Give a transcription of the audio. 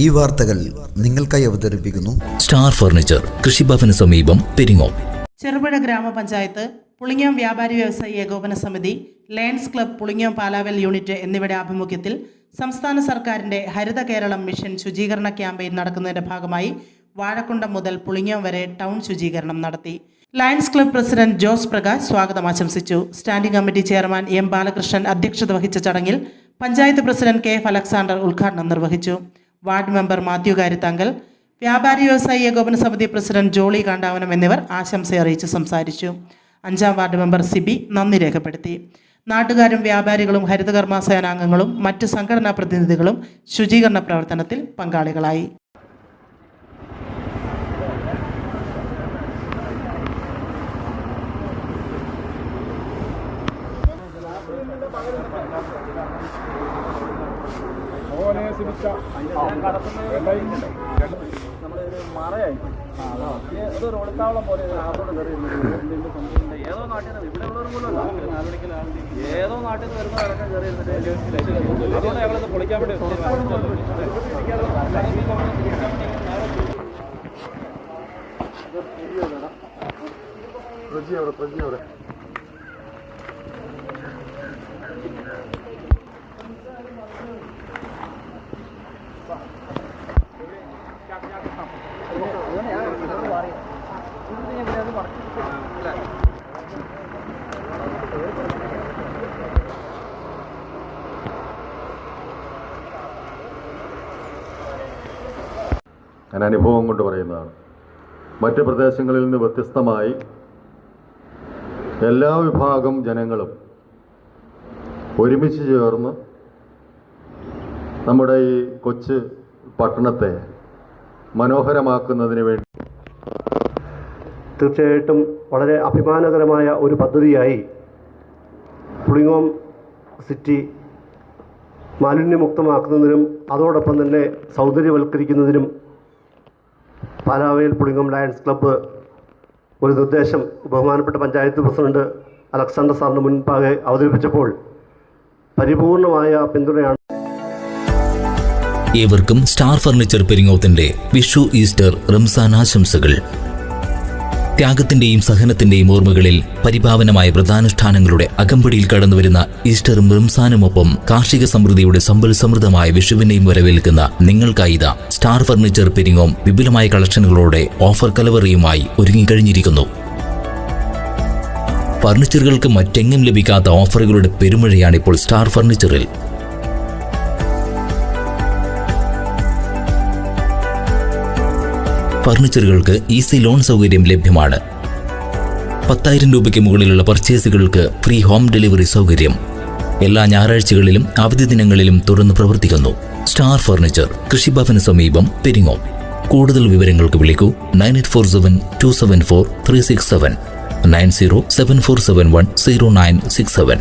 ഈ വാർത്തകൾ നിങ്ങൾക്കായി അവതരിപ്പിക്കുന്നു സ്റ്റാർ ഫർണിച്ചർ കൃഷിഭവന് സമീപം പെരിങ്ങോം. ചെറുപുഴ ഗ്രാമപഞ്ചായത്ത് പുളിങ്ങോം വ്യാപാരി വ്യവസായി ഏകോപന സമിതി Lions club Pulingome Palaval unit എന്നിവയുടെ ആഭിമുഖ്യത്തിൽ സംസ്ഥാന സർക്കാരിന്റെ ഹരിത കേരളം മിഷൻ ശുചീകരണ ക്യാമ്പയിൻ നടക്കുന്നതിന്റെ ഭാഗമായി വാഴക്കുണ്ടം മുതൽ പുളിങ്ങോം വരെ ടൗൺ ശുചീകരണം നടത്തി. Lions club president Jose Prakash സ്വാഗതം ആശംസിച്ചു. Standing committee chairman M Balakrishnan അധ്യക്ഷത വഹിച്ച ചടങ്ങിൽ panchayat president K F Alexander ഉദ്ഘാടനം നിർവഹിച്ചു. വാർഡ് മെമ്പർ മാത്യു കാരിത്താങ്കൽ വ്യാപാരി വ്യവസായി ഏകോപന സമിതി പ്രസിഡന്റ് ജോളി കാണ്ടാവനം എന്നിവർ ആശംസ അറിയിച്ച് സംസാരിച്ചു. അഞ്ചാം വാർഡ് മെമ്പർ സിബി നന്ദി രേഖപ്പെടുത്തി. നാട്ടുകാരും വ്യാപാരികളും ഹരിതകർമ്മ സേനാംഗങ്ങളും മറ്റ് സംഘടനാ പ്രതിനിധികളും ശുചീകരണ പ്രവർത്തനത്തിൽ പങ്കാളികളായി. നമ്മളൊരു മറയായി ഇത് ഒരു ഒളിത്താവളം പോലെ ആറോട് കയറി ഏതോ നാട്ടിൽ നിന്ന് ഇവിടെ ഉള്ളവർ പോലും ഏതോ നാട്ടിൽ നിന്ന് വരുന്ന അടക്കം കയറി അതുകൊണ്ട് ഞങ്ങളത് പൊളിക്കാൻ വേണ്ടി ഞാൻ അനുഭവം കൊണ്ട് പറയുന്നതാണ്. മറ്റ് പ്രദേശങ്ങളിൽ നിന്ന് വ്യത്യസ്തമായി എല്ലാ വിഭാഗം ജനങ്ങളും ഒരുമിച്ച് ചേർന്ന് നമ്മുടെ ഈ കൊച്ച് പട്ടണത്തെ മനോഹരമാക്കുന്നതിന് വേണ്ടി തീർച്ചയായിട്ടും വളരെ അഭിമാനകരമായ ഒരു പദ്ധതിയായി പുളിങ്ങോം സിറ്റി മാലിന്യമുക്തമാക്കുന്നതിനും അതോടൊപ്പം തന്നെ സൗന്ദര്യവൽക്കരിക്കുന്നതിനും പാലാവയിൽ പുളിങ്കം ലയൺസ് ക്ലബ്ബ് ഒരു നിർദ്ദേശം ബഹുമാനപ്പെട്ട പഞ്ചായത്ത് പ്രസിഡന്റ് അലക്സാണ്ടർ സാറിന് മുൻപാകെ അവതരിപ്പിച്ചപ്പോൾ പരിപൂർണമായ പിന്തുണയാണ്. ഏവർക്കും സ്റ്റാർ ഫർണിച്ചർ പെരിങ്ങോത്തിന്റെ വിഷു ഈസ്റ്റർ റംസാൻ ആശംസകൾ. ത്യാഗത്തിന്റെയും സഹനത്തിന്റെയും ഓർമ്മകളിൽ പരിപാവനമായ വ്രതാനുഷ്ഠാനങ്ങളുടെ അകമ്പടിയിൽ കടന്നുവരുന്ന ഈസ്റ്ററും റംസാനുമൊപ്പം കാർഷിക സമൃദ്ധിയുടെ സമ്പൽ സമൃദ്ധമായ വിഷുവിനെയും വരവേൽക്കുന്ന നിങ്ങൾക്കായി ഇതാ സ്റ്റാർ ഫർണിച്ചർ പെരിങ്ങോം വിപുലമായ കളക്ഷനുകളോടെ ഓഫർ കലവറിയുമായി ഒരുങ്ങിക്കഴിഞ്ഞിരിക്കുന്നു. ഫർണിച്ചറുകൾക്ക് മറ്റെങ്ങും ലഭിക്കാത്ത ഓഫറുകളുടെ പെരുമഴയാണ് ഇപ്പോൾ സ്റ്റാർ ഫർണിച്ചറിൽ. ഫർണിച്ചറുകൾക്ക് ഈസി ലോൺ സൗകര്യം ലഭ്യമാണ്. പത്തായിരം രൂപയ്ക്ക് മുകളിലുള്ള പർച്ചേസുകൾക്ക് ഫ്രീ ഹോം ഡെലിവറി സൗകര്യം. എല്ലാ ഞായറാഴ്ചകളിലും അവധി ദിനങ്ങളിലും തുറന്നു പ്രവർത്തിക്കുന്നു. സ്റ്റാർ ഫർണിച്ചർ കൃഷിഭവന് സമീപം പെരിങ്ങോം. കൂടുതൽ വിവരങ്ങൾക്ക് വിളിക്കൂ. Nine eight four seven two seven four three six seven. Nine zero seven four seven one zero nine six seven.